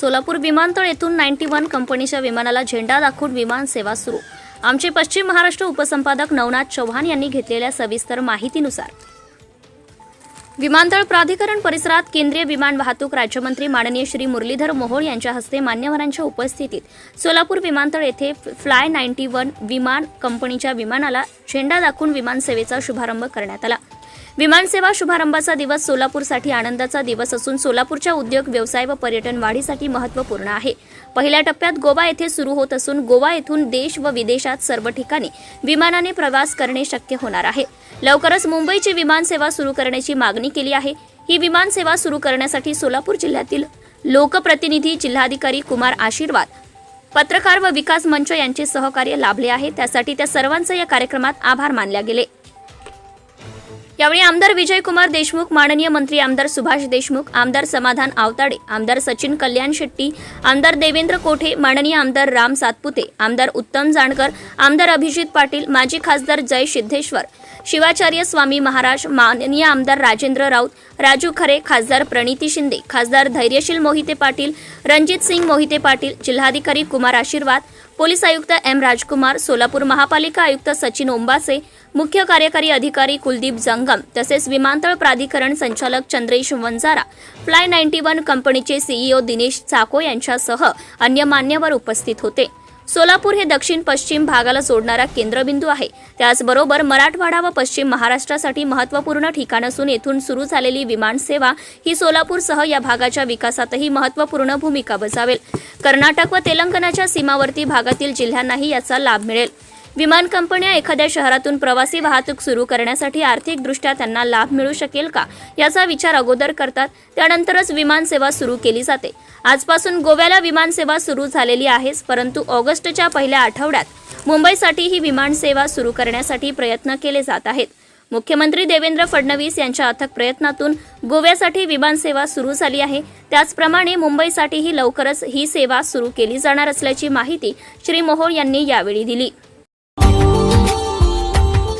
सोलापूर विमानतळ येथून ninety one कंपनीच्या विमानाला झेंडा दाखवून विमान सेवा सुरू. आमचे पश्चिम महाराष्ट्र उपसंपादक नवनाथ चव्हाण यांनी घेतलेल्या सविस्तर माहितीनुसार. विमानतळ प्राधिकरण परिसरात केंद्रीय विमान वाहतूक राज्यमंत्री माननीय श्री मुरलीधर मोहोळ यांच्या हस्ते मान्यवरांच्या उपस्थितीत सोलापूर विमानतळ येथे फ्लाय नाईन्टी वन विमान कंपनीच्या विमानाला झेंडा दाखवून विमानसेवेचा शुभारंभ करण्यात आला. विमानसेवा शुभारंभाचा दिवस सोलापूरसाठी आनंदाचा दिवस असून सोलापूरच्या उद्योग व्यवसाय व पर्यटन वाढीसाठी महत्त्वपूर्ण आहे. पहिल्या टप्प्यात गोवा येथे सुरू होत असून गोवा येथून देश व विदेशात सर्व ठिकाणी विमानाने प्रवास करणे शक्य होणार आहे. लवकरच मुंबईची विमानसेवा सुरू करण्याची मागणी केली आहे. ही विमानसेवा सुरू करण्यासाठी सोलापूर जिल्ह्यातील लोकप्रतिनिधी जिल्हाधिकारी कुमार आशीर्वाद पत्रकार व विकास मंच यांचे सहकार्य लाभले आहे. त्यासाठी त्या सर्वांचे या कार्यक्रमात आभार मानले गेले. यावेळी आमदार विजयकुमार देशमुख माननीय मंत्री आमदार सुभाष देशमुख आमदार समाधान आवताडे आमदार सचिन कल्याण शेट्टी आमदार देवेंद्र कोठे माननीय आमदार राम सातपुते आमदार उत्तम जानकर आमदार अभिजित पाटील माजी खासदार जय सिद्धेश्वर शिवाचार्य स्वामी महाराज माननीय आमदार राजेंद्र राऊत राजू खरे खासदार प्रणिती शिंदे खासदार धैर्यशील मोहिते पाटील रणजित सिंग मोहिते पाटील जिल्हाधिकारी कुमार आशीर्वाद पोलीस आयुक्त एम राजकुमार सोलापूर महापालिका आयुक्त सचिन ओंबासे मुख्य कार्यकारी अधिकारी कुलदीप जंगम तसेच विमानतळ प्राधिकरण संचालक Chandresh Vanjara fly ninety one कंपनीचे सीईओ दिनेश चाको यांच्यासह अन्य मान्यवर उपस्थित होते. सोलापूर हे दक्षिण पश्चिम भागाला जोडणारा केंद्रबिंदू आहे. त्याचबरोबर मराठवाडा व पश्चिम महाराष्ट्रासाठी महत्त्वपूर्ण ठिकाण असून येथून सुरू झालेली विमानसेवा ही सोलापूरसह या भागाच्या विकासातही महत्त्वपूर्ण भूमिका बजावेल. कर्नाटक व तेलंगणाच्या सीमावर्ती भागातील जिल्ह्यांनाही याचा लाभ मिळेल. विमान कंपन्या एखाद्या शहरातून प्रवासी वाहतूक सुरू करण्यासाठी आर्थिकदृष्ट्या त्यांना लाभ मिळू शकेल का याचा विचार अगोदर करतात. त्यानंतरच विमानसेवा सुरू केली जाते. आजपासून गोव्याला विमानसेवा सुरू झालेली आहेच परंतु ऑगस्टच्या पहिल्या आठवड्यात मुंबईसाठी ही विमानसेवा सुरू करण्यासाठी प्रयत्न केले जात आहेत. मुख्यमंत्री देवेंद्र फडणवीस यांच्या अथक प्रयत्नातून गोव्यासाठी विमानसेवा सुरू झाली आहे. त्याचप्रमाणे मुंबईसाठीही लवकरच ही सेवा सुरू केली जाणार असल्याची माहिती श्री मोहोळ यांनी यावेळी दिली.